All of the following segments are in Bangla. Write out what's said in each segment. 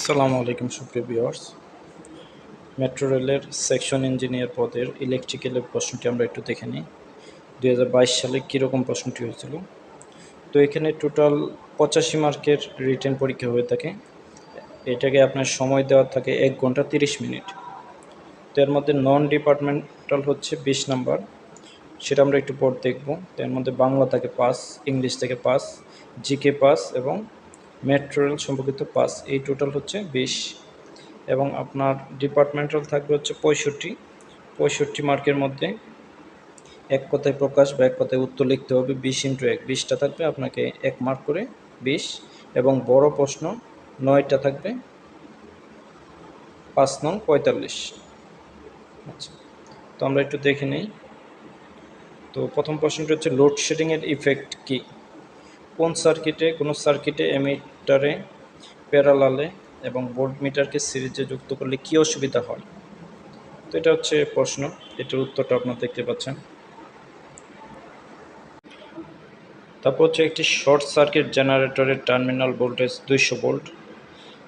আসসালামু আলাইকুম, সুপ্রিয় ভিউয়ার্স। মেট্রো রেলের সেকশন ইঞ্জিনিয়ার পদের ইলেকট্রিক্যালের প্রশ্নটি আমরা একটু দেখে নিই। দুই হাজার বাইশ সালে কীরকম প্রশ্নটি হয়েছিল? তো এখানে টোটাল পঁচাশি মার্কের রিটার্ন পরীক্ষা হয়ে থাকে। এটাকে আপনার সময় দেওয়া থাকে এক ঘণ্টা তিরিশ মিনিট। তো এর মধ্যে নন ডিপার্টমেন্টাল হচ্ছে বিশ নাম্বার। সেটা আমরা একটু পর দেখব। তো এর মধ্যে বাংলা থেকে পাস ইংলিশ থেকে পাস জিকে পাস এবং মেট্রো রেল সম্পর্কিত পাস এই টোটাল হচ্ছে বিশ এবং আপনার ডিপার্টমেন্টাল থাকবে হচ্ছে পঁয়ষট্টি। পঁয়ষট্টি মার্কের মধ্যে এক কথায় প্রকাশ বা এক কথায় উত্তর লিখতে হবে, বিশ ইন্টু এক। বিশটা থাকবে আপনাকে এক মার্ক করে বিশ এবং বড় প্রশ্ন নয়টা থাকবে পাঁচ নং পঁয়তাল্লিশ। আচ্ছা তো আমরা একটু দেখে নিই। তো প্রথম প্রশ্নটি হচ্ছে লোডশেডিংয়ের ইফেক্ট কী? কোন সার্কিটে কোনো সার্কিটে এমিটারে প্যারালালে এবং ভোল্ট মিটারকে সিরিজে যুক্ত করলে কী অসুবিধা হয়? তো এটা হচ্ছে প্রশ্ন, এটার উত্তরটা আপনারা দেখতে পাচ্ছেন। তারপর হচ্ছে একটি শর্ট সার্কিট জেনারেটরের টার্মিনাল ভোল্টেজ দুইশো ভোল্ট,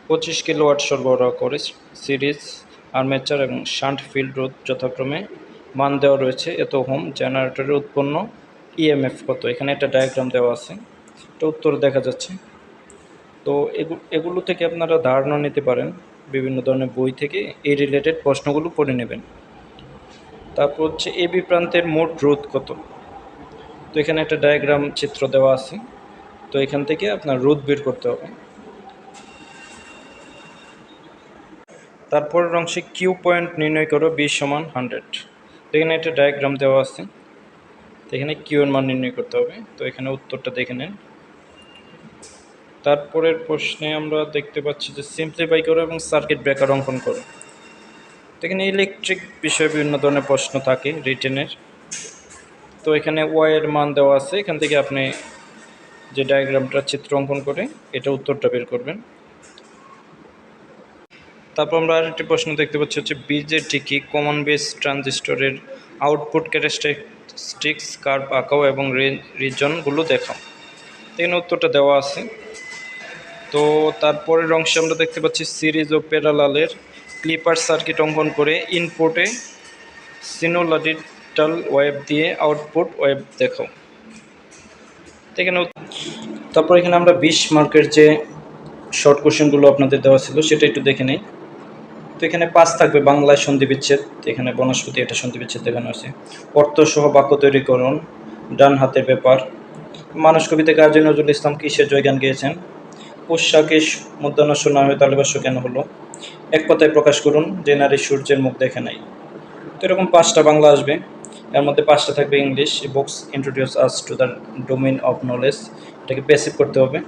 পঁচিশ কিলোওয়াট সরবরাহ করে সিরিজ, আর্মেচার এবং শান্ট ফিল্ড রোধ যথাক্রমে মান দেওয়া রয়েছে। এত হোম জেনারেটরের উৎপন্ন ইএমএফ কত? এখানে একটা ডায়াগ্রাম দেওয়া আছে। এটা উত্তর দেখা যাচ্ছে। তো এগুলো থেকে আপনারা ধারণা নিতে পারেন, বিভিন্ন ধরনের বই থেকে এই রিলেটেড প্রশ্নগুলো পড়ে নেবেন। তারপর হচ্ছে এবি প্রান্তের মোট রোধ কত? তো এখানে একটা ডায়াগ্রাম চিত্র দেওয়া আছে। তো এখান থেকে আপনার রোধ বের করতে হবে। তারপরের অংশে কিউ পয়েন্ট নির্ণয় করো বি সমান হান্ড্রেড তো এখানে একটা ডায়াগ্রাম দেওয়া আছে। তো এখানে কিউ এর মান নির্ণয় করতে হবে। তো এখানে উত্তরটা দেখে নেন। তারপরের প্রশ্নে আমরা দেখতে পাচ্ছি যে সিম্পলিফাই করো এবং সার্কিট ব্রেকার অঙ্কন করো। এখানে ইলেকট্রিক বিষয়ে বিভিন্ন ধরনের প্রশ্ন থাকে রিটেনের তো এখানে ওয়াইয়ের মান দেওয়া আছে, এখান থেকে আপনি যে ডায়াগ্রামটা চিত্র অঙ্কন করে এটা উত্তরটা বের করবেন। তারপর আমরা আরেকটি প্রশ্ন দেখতে পাচ্ছি হচ্ছে বিজেটি কি? কমন বেস ট্রানজিস্টরের আউটপুট ক্যারেক্টারিস্টিক্স কার্ভ আঁকাও এবং রিজনগুলো দেখাও। এখানে উত্তরটা দেওয়া আছে। তো তারপরের অংশে আমরা দেখতে পাচ্ছি সিরিজ ও প্যারালালের ক্লিপার সার্কিট অঙ্কন করে ইনপুটে সিনোলাডিটাল ওয়েব দিয়ে আউটপুট ওয়েব দেখাও এখানে তারপর এখানে আমরা বিশ মার্কের যে শর্ট কোশ্চেনগুলো আপনাদের দেওয়া ছিল সেটা একটু দেখে নেই। তো এখানে পাঁচ থাকবে বাংলায় সন্ধি বিচ্ছেদ, এখানে বনস্পতি এটা সন্ধি বিচ্ছেদ দেখানো আছে অর্থসহ বাক্য তৈরিকরণ, ডান হাতের ব্যাপার, মানুষ কবিতা কাজী নজরুল ইসলাম কিসের জয়গান গিয়েছেন? পোশাকে মধ্যাহ্নস্য না হয়ে তালিবাস্য কেন হলো? এক কথায় প্রকাশ করুন, যে নারী সূর্যের মুখ দেখে নাই। তো এরকম পাঁচটা বাংলা আসবে। এর মধ্যে পাঁচটা থাকবে English books introduce us to the domain of knowledge এটাকে প্যাসিভ করতে হবে।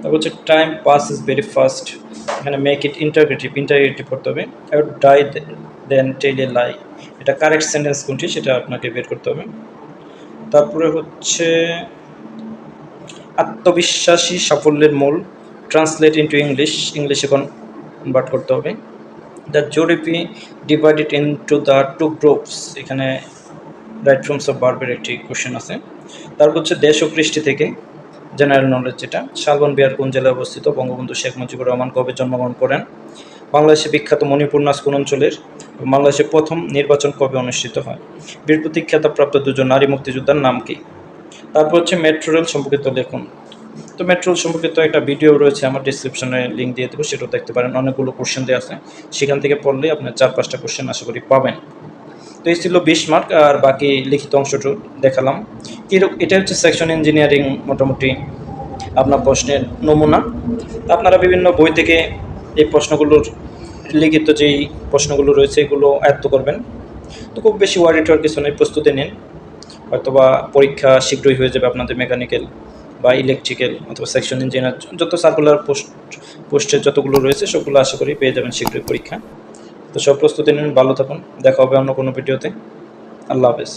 তারপর হচ্ছে time pass is very fast এখানে মেক ইট ইন্টারগ্রেটিভ ইন্টারগ্রেটিভ করতে হবে। আর ডাই দেন টেল এ লাই এটা কারেক্ট সেন্টেন্স কোনটি সেটা আপনাকে বের করতে হবে। তারপরে হচ্ছে আত্মবিশ্বাসী সাফল্যের মূল। ট্রান্সলেট ইন্টু ইংলিশ ইংলিশে কনভার্ট করতে হবে। The জোরিপি divided into the two groups এখানে রাইট ফ্রমস অফ বার্বের একটি কোশ্চেন আছে। তারপর হচ্ছে দেশ ও কৃষ্টি থেকে জেনারেল নলেজ যেটা। শালবন বিহার কোন জেলায় অবস্থিত? বঙ্গবন্ধু শেখ মুজিবুর রহমান কবে জন্মগ্রহণ করেন? বাংলাদেশে বিখ্যাত মণিপুর নাচ কোন অঞ্চলের? বাংলাদেশে প্রথম নির্বাচন কবে অনুষ্ঠিত হয়? বীর প্রতীক খ্যাতপ্রাপ্ত দুজন নারী মুক্তিযোদ্ধার নাম কি? তারপর হচ্ছে মেট্রো রেল সম্পর্কিত লেখুন। তো মেট্রো সম্পর্কিত একটা ভিডিও রয়েছে, আমার ডিসক্রিপশনে লিঙ্ক দিয়ে দেবো, সেটাও দেখতে পারেন। অনেকগুলো কোশ্চেন দেওয়া আছে। সেখান থেকে পড়লে আপনার চার পাঁচটা কোশ্চেন আশা করি পাবেন। তো এই ছিল বিশ মার্ক আর বাকি লিখিত অংশটু দেখালাম। এটা হচ্ছে সেকশন ইঞ্জিনিয়ারিং মোটামুটি আপনার প্রশ্নের নমুনা। আপনারা বিভিন্ন বই থেকে এই প্রশ্নগুলোর লিখিত যেই প্রশ্নগুলো রয়েছে, এগুলো আয়ত্ত করবেন। তো খুব বেশি ওয়ারিটর কিছু নেই, প্রস্তুতি নিন। হয়তোবা পরীক্ষা শীঘ্রই হয়ে যাবে আপনাদের মেকানিক্যাল বা ইলেকট্রিক্যাল অথবা সেকশন ইঞ্জিনিয়ার যত সার্কুলার পোস্ট পোস্টের যতগুলো রয়েছে, সবগুলো আশা করি পেয়ে যাবেন শীঘ্রই পরীক্ষা। তো সব প্রস্তুতি নিন, ভালো থাকুন, দেখা হবে অন্য কোনো ভিডিওতে আল্লাহ হাফেজ।